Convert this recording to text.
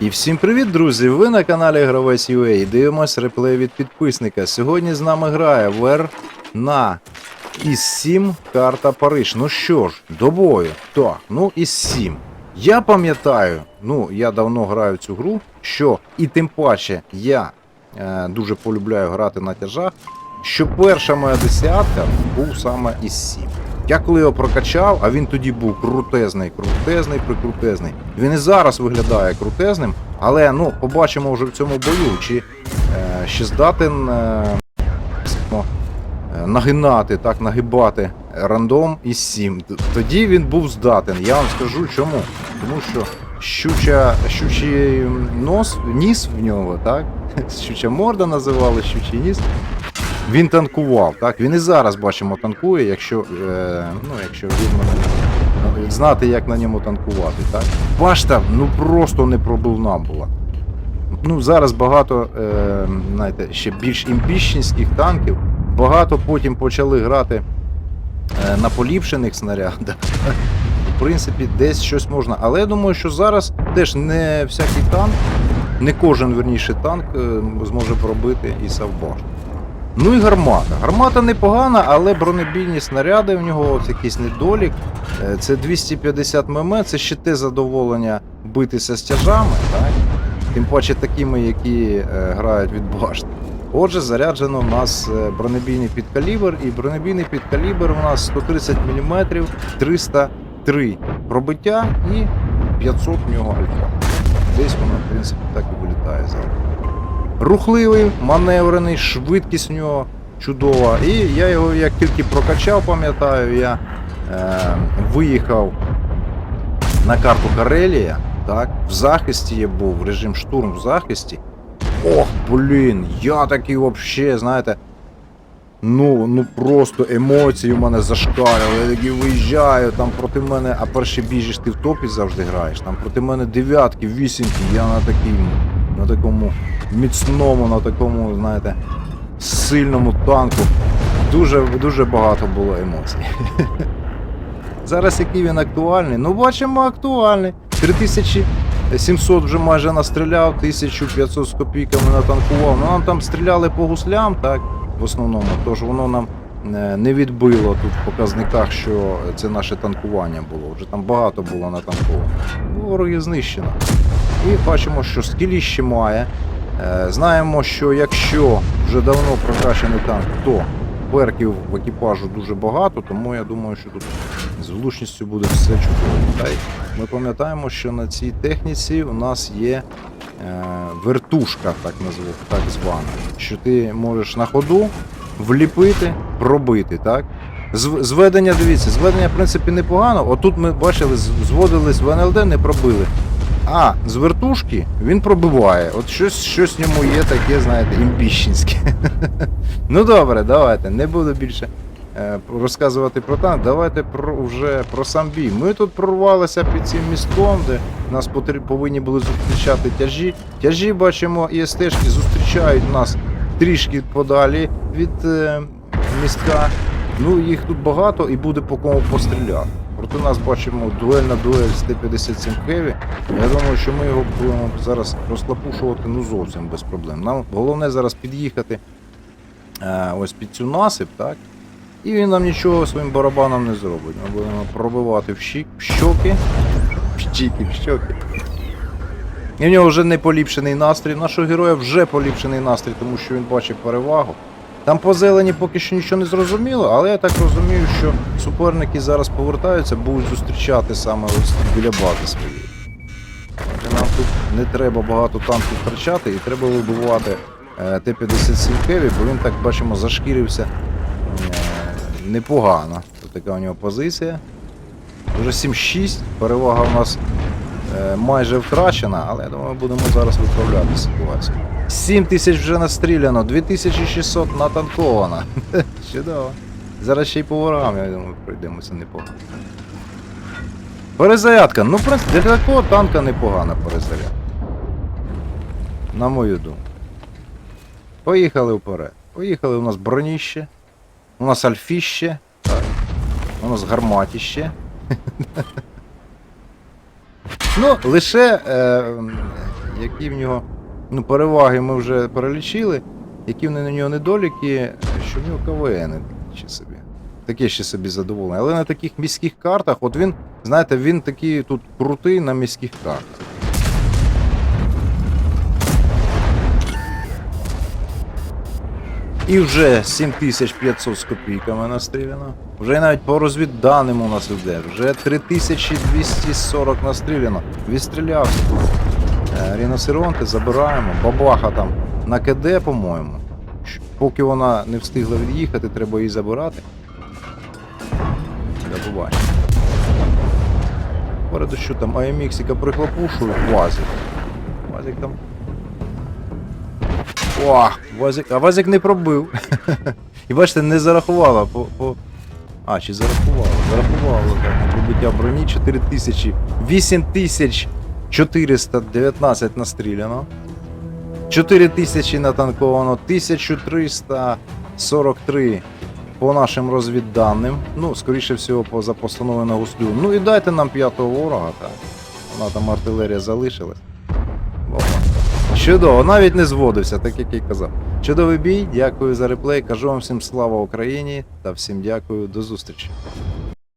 І всім привіт, друзі! Ви на каналі Гравець UA дивимось реплей від підписника. Сьогодні з нами грає Вер на із 7 карта Париж. Ну що ж, до бою. Так, ну із 7. Я пам'ятаю, ну я давно граю цю гру, що і тим паче я е, дуже полюбляю грати на тяжах, що перша моя десятка був саме із 7. Я коли його прокачав, а він тоді був крутезний, крутезний, прикрутезний. Він і зараз виглядає крутезним, але ну, побачимо вже в цьому бою, чи е, ще здатен е, е, нагинати, так, нагибати рандом із 7. Тоді він був здатен. Я вам скажу чому. Тому що щуча, щучий нос, ніс в нього, так? Щуча морда називали, щучий ніс. Він танкував, так? Він і зараз бачимо танкує, якщо, е, ну, якщо він знати, як на ньому танкувати, так? Башта ну просто не пробивна була. Ну, зараз багато, е, знаєте, ще більш імбіщенських танків. Багато потім почали грати е, на поліпшених снарядах. В принципі, десь щось можна. Але я думаю, що зараз теж не всякий танк, не кожен верніше танк е, зможе пробити і Савбашт. Ну і гармата. Гармата непогана, але бронебійні снаряди в нього от якийсь недолік. Е, Це 250 мм, це ще те задоволення битися з тяжами, так? тим паче такими, які е, грають від башти. Отже, заряджено у нас е, бронебійний підкалібр, і бронебійний підкалібр у нас 130 мм, 303 пробиття і 500 в нього альфа. Десь воно, в принципі, так і вилітає зараз. Рухливий, маневрений, швидкість в нього чудова. І я його як тільки прокачав, пам'ятаю, я е, виїхав на карту Карелія. Так, в захисті я був, режим штурм в захисті. Ох, блін, я такий вообще, знаєте. Ну, ну просто емоції у мене зашкалювали. Я такий виїжджаю, там проти мене, а перший біжиш ти в топі завжди граєш. Там проти мене дев'ятки, вісімки, я на такій, на такому міцному, на такому, знаєте, сильному танку. Дуже, дуже багато було емоцій. Зараз який він актуальний? Ну, бачимо, актуальний. 3700 вже майже настріляв, 1500 з копійками натанкував. Ну, нам там стріляли по гуслям, так, в основному. Тож воно нам не відбило тут в показниках, що це наше танкування було. Вже там багато було натанковано. Вороги знищено. І бачимо, що скіліще має. Е, Знаємо, що якщо вже давно прокачаний танк, то перків в екіпажу дуже багато, тому я думаю, що тут з влучністю буде все чудово. Ми пам'ятаємо, що на цій техніці у нас є е, вертушка, так назву, так звана, що ти можеш на ходу вліпити, пробити, так? Зведення, дивіться, зведення, в принципі, непогано. Отут ми бачили, зводились в НЛД, не пробили. А з вертушки він пробиває. От щось, щось в ньому є таке, знаєте, імбіщенське. ну добре, давайте. Не буду більше е, розказувати про танк. Давайте про вже про сам бій. Ми тут прорвалися під цим містком, де нас повинні були зустрічати тяжі. Тяжі бачимо і стежки зустрічають нас трішки подалі від е, містка. Ну, їх тут багато і буде по кому постріляти. Проти нас бачимо дуель на дуель з Т-57 Хеві. Я думаю, що ми його будемо зараз розклапушувати ну зовсім без проблем. Нам головне зараз під'їхати е, ось під цю насип, так? І він нам нічого своїм барабаном не зробить. Ми будемо пробивати в, щік, в щоки. В щіки, в щоки. І в нього вже не поліпшений настрій. Нашого героя вже поліпшений настрій, тому що він бачить перевагу. Там по зелені поки що нічого не зрозуміло, але я так розумію, що суперники зараз повертаються, будуть зустрічати саме ось біля бази своєї. Нам тут не треба багато танків втрачати і треба вибивати е, Т-57 Хеві, бо він так бачимо зашкірився е, непогано. Тут така у нього позиція. Вже 7-6, перевага у нас майже втрачена, але я думаю, будемо зараз виправляти ситуацію. 7 тисяч вже настріляно, 2600 натанковано. Чудово. Зараз ще й по ворам, я думаю, пройдемося непогано. Перезарядка. Ну, в принципі, для такого танка непогана перезарядка. На мою думку. Поїхали вперед. Поїхали у нас броніще. У нас альфіще. Так. У нас гарматіще. Ну, лише, е, які в нього ну, переваги ми вже перелічили, які в на нього недоліки, що в нього КВН ще собі. Таке ще собі задоволення. Але на таких міських картах, от він, знаєте, він такий тут крутий на міських картах. І вже 7500 з копійками настріляно. Вже навіть по розвідданим у нас йде. Вже 3240 настріляно. Відстрілявся тут. Е, Ріносеронти забираємо. Бабаха там на КД, по-моєму. Поки вона не встигла від'їхати, треба її забирати. Побачення. Переду що там АМХіка прихлопушує Вазик. Вазик там. О, Вазик, а Вазик не пробив. І бачите, не зарахувала по. по... А, чи зарахувала? Зарахувала так. Пробиття броні 4000. 8419 настріляно. 4000 натанковано, 1343 по нашим розвідданим. Ну, скоріше всього, по за постанови на гуслю. Ну і дайте нам п'ятого ворога, так. Вона там артилерія залишилась. Опа. Чудово, навіть не зводився, так як і казав. Чудовий бій, дякую за реплей. Кажу вам всім слава Україні та всім дякую, до зустрічі.